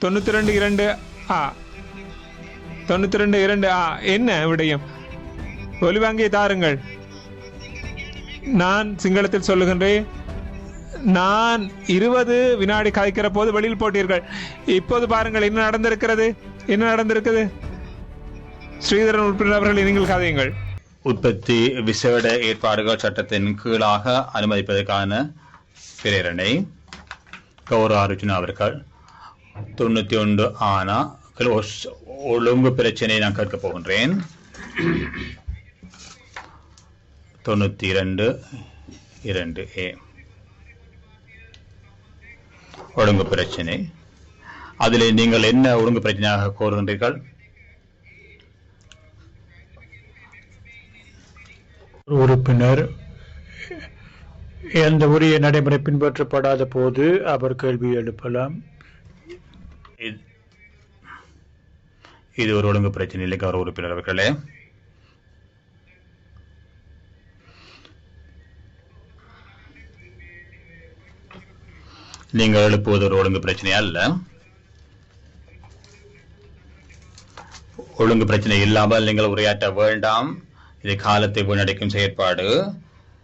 தொண்ணூத்தி ரெண்டு இரண்டு ஆ. தொண்ணூத்தி ரெண்டு இரண்டு ஆ. என்ன விடயம்? ஒலிவாங்கி தாருங்கள். நான் சிங்களத்தில் சொல்லுகின்றேன். நான் இருபது வினாடி காய்க்கிற போது வெளியில் போட்டீர்கள். இப்போது பாருங்கள் என்ன நடந்திருக்கிறது? என்ன நடந்திருக்குது ஸ்ரீதரன் உறுப்பினர் அவர்கள் நீங்கள் கதையுங்கள். உற்பத்தி விசேட ஏற்பாடுகள் சட்டத்தின் கீழாக அனுமதிப்பதற்கான பிரேரணை கௌரவ அர்ஜுனா அவர்கள். தொண்ணூத்தி ஒன்று ஆனா க்ளோஸ் ஒழுங்கு பிரச்சனையை நான் கேட்க போகின்றேன். தொண்ணூத்தி இரண்டு இரண்டு ஏ. ஒழுங்கு பிரச்சனை. அதில் நீங்கள் என்ன ஒழுங்கு பிரச்சனையாக கோருகின்றீர்கள்? உறுப்பினர் எந்த உரிய நடைமுறை பின்பற்றப்படாத போது அவர் கேள்வி எழுப்பலாம். இது- ஒரு ஒழுங்கு பிரச்சனை இல்லை கௌரவ உறுப்பினர் அவர்களே. நீங்கள் எழுப்புவது ஒரு ஒழுங்கு பிரச்சனை அல்ல. ஒழுங்கு பிரச்சனை இல்லாமல் நீங்கள் உரையாற்ற வேண்டாம். இது காலத்தை வீணடிக்கும் செயற்பாடு.